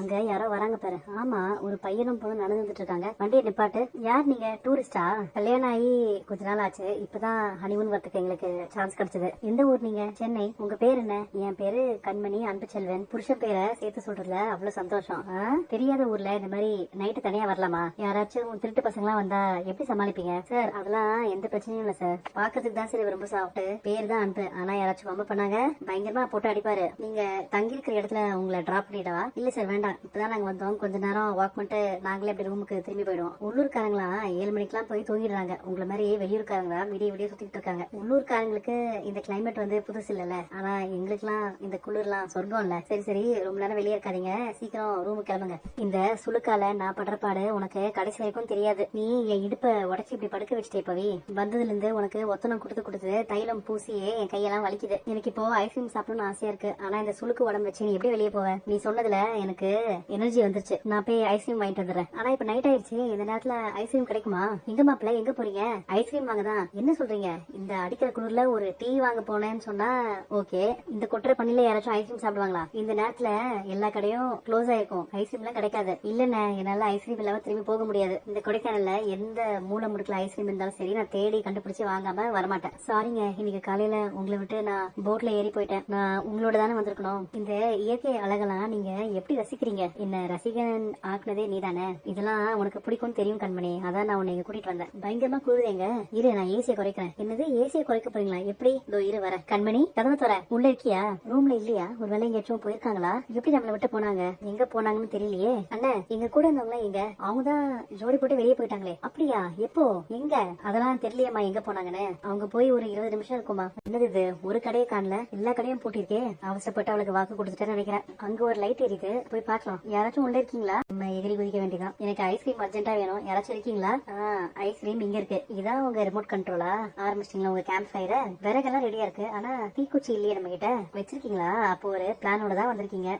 அங்க யாரோ வராங்க பாரு. ஆமா ஒரு பையனும் பொண்ணு நடந்துட்டு இருக்காங்க. வண்டியை நிப்பாட்டு. யார் நீங்க? டூரிஸ்டா? கல்யாணம் ஆகி கொஞ்ச நாள் ஆச்சு. இப்பதான் ஹனிமூன் வரதுக்கு எங்களுக்கு சான்ஸ் கிடைச்சது. எந்த ஊர் நீங்க? சென்னை. உங்க பேர் என்ன? என் பேரு கண்மணி அன்பு செல்வன் புருஷன் பேரை சேர்த்து சொல்றதுல அவ்வளவு சந்தோஷம். ஆ? தெரியாத ஊர்ல இந்த மாதிரி நைட்டு தனியா வரலாமா? யாராச்சும் திருட்டு பசங்களாம் வந்தா எப்படி சமாளிப்பீங்க? சார் அதெல்லாம் எந்த பிரச்சனையும் இல்ல சார் பாக்குறதுக்கு தான் சரி ரொம்ப சாப்பிட்டு பேர் தான் அன்பு. ஆனா யாராச்சும் வம்பு பண்ணாங்க பயங்கரமா போட்டு அடிப்பாரு. நீங்க தங்கி இருக்கிற இடத்துல உங்களை டிராப் பண்ணிடவா? இல்ல சார் வேண்டாம். இப்பதான் நாங்க வந்தோம். கொஞ்ச நேரம் வாக் பண்ணிட்டு நாங்களே அப்படி ரூமுக்கு திரும்பி போயிடுவோம். உள்ளூர்காரங்களாம் ஏழு மணிக்கெல்லாம் போய் தூங்கிடுறாங்க. உங்களை மாதிரி வெளியூர்காரங்களா? விடிய விடிய சுத்திட்டு இருக்காங்க. உள்ளூர்காரங்களுக்கு இந்த கிளைமேட் வந்து புதுசு இல்லைல்ல. ஆனா எங்களுக்குலாம் இந்த குளிர்லாம் சொர்க்கம் இல்ல. சரி சரி ரொம்ப நேரம் வெளியே இருக்காதீங்க. சீக்கிரம் ரூமுக்கு கிளம்புங்க. இந்த சுளுக்கால நான் படுற பாடு உனக்கு கடைசி வரைக்கும் தெரியாது. நீ என் இடுப்பை உடச்சி இப்படி படுக்க வச்சுட்டே பவி. வந்ததுல இருந்து உனக்கு ஒத்தனம் கொடுத்து கொடுத்து தைலம் பூசியே என் கையெல்லாம் வலிக்குது. எனக்கு இப்போ ஐஸ்கிரீம் சாப்பிடணும்னு ஆசையா இருக்கு. ஆனா இந்த சுளுக்கு உடம்பு வச்சு நீ எப்படி வெளியே போவ? நீ சொன்னதுல எனக்கு எனர்ஜி வந்துருச்சு. நான் போய் ஐஸ்கிரீம் வாங்கிட்டு வந்துடுறேன். ஆனா இப்ப நைட் ஆயிடுச்சு. இந்த நேரத்துல ஐஸ்கிரீம் கிடைக்குமா? எங்க மாப்பிள்ள எங்க போறீங்க? ஐஸ்கிரீம் வாங்க தான் என்ன சொல்றீங்க? இந்த அடிக்கிற குளிர்ல ஒரு டீ வாங்க போனேன்னு சொன்னா ஓகே இந்த கொட்டுற பண்ணில யாராச்சும் ஐஸ்கிரீம் சாப்பிடுவாங்களா? இந்த நேரத்துல எல்லா கடையும் க்ளோஸ் ஆயிருக்கும். ஐஸ்கிரீம்லாம் கிடைக்காது. இல்லன்னு என்னால ஐஸ்கிரீம் இல்லாம திரும்பி போக முடியாது. இந்த கொடைக்கானல்ல எந்த மூல முடுக்கல ஐஸ்கிரீம் இருந்தாலும் சரி நான் தேடி கண்டுபிடிச்சு வாங்காம வரமாட்டேன். சாரிங்க இன்னைக்கு காலையில உங்களை விட்டு நான் போட்ல ஏறி போயிட்டேன். நான் உங்களோட தானே வந்திருக்கணும். இந்த இயற்கை அழகெல்லாம் நீங்க எப்படி ரசிக்கிறீங்க? என்ன ரசிகன் ஆக்குனதே நீதானே? இதெல்லாம் உனக்கு பிடிக்கும்னு தெரியும் கண்மணி. அதான் நான் உன்னை இங்க கூட்டிட்டு வந்தேன். பயங்கரமா குழுதேங்க இரு நான் ஏசியை குறைக்கிறேன். என்னது ஏசியை குறைக்க போறீங்களா? எப்படி? இதோ இரு வர. கண்மணி கதவு தர உள்ள இருக்கியா? ரூம்ல இல்லையா? ஒரு வேலை எங்கேயாச்சும் போயிருக்காங்களா? எப்படி நம்மளை விட்டு போனாங்க? எங்க போனாங்கன்னு தெரியலையே. அண்ணன் எங்க கூட இருந்தவங்க எங்க அவங்க தான் ஜோடி போட்டு வெளியே போயிட்டாங்களே. அப்படியா? எப்போ? எங்க? அதெல்லாம் தெரியலையம்மா எங்க போனாங்கன்னு. அவங்க போய் ஒரு இருபது நிமிஷம் இருக்குமா என்னது இது? ஒரு கடையை காணல? எல்லா கடையும் போட்டிருக்கே. அவசரப்பட்டு அவளுக்கு வாக்கு கொடுத்துட்டேன்னு நினைக்கிறேன். அங்க ஒரு லைட் எரியுது. போய் பார்க்கலாம் யாராச்சும் உள்ள இருக்கீங்களா? நம்ம எகிரி குதிக்க வேண்டியதான் எனக்கு ஐஸ்கிரீம் அர்ஜென்ட்டா வேணும். யாராச்சும் இருக்கீங்களா? ஐஸ்கிரீம் இங்க இருக்கு. இதான் உங்க ரிமோட் கண்ட்ரோலா ஆரம்பிச்சிட்டீங்களா உங்க கேம்ப் ஃபயர விறகெல்லாம் ரெடியா இருக்கு. ஆனா தீக்குச்சி இல்லையே நம்ம கிட்ட வச்சிருக்கீங்களா? அப்போ ஒரு பிளானோட தான் வந்திருக்கீங்க.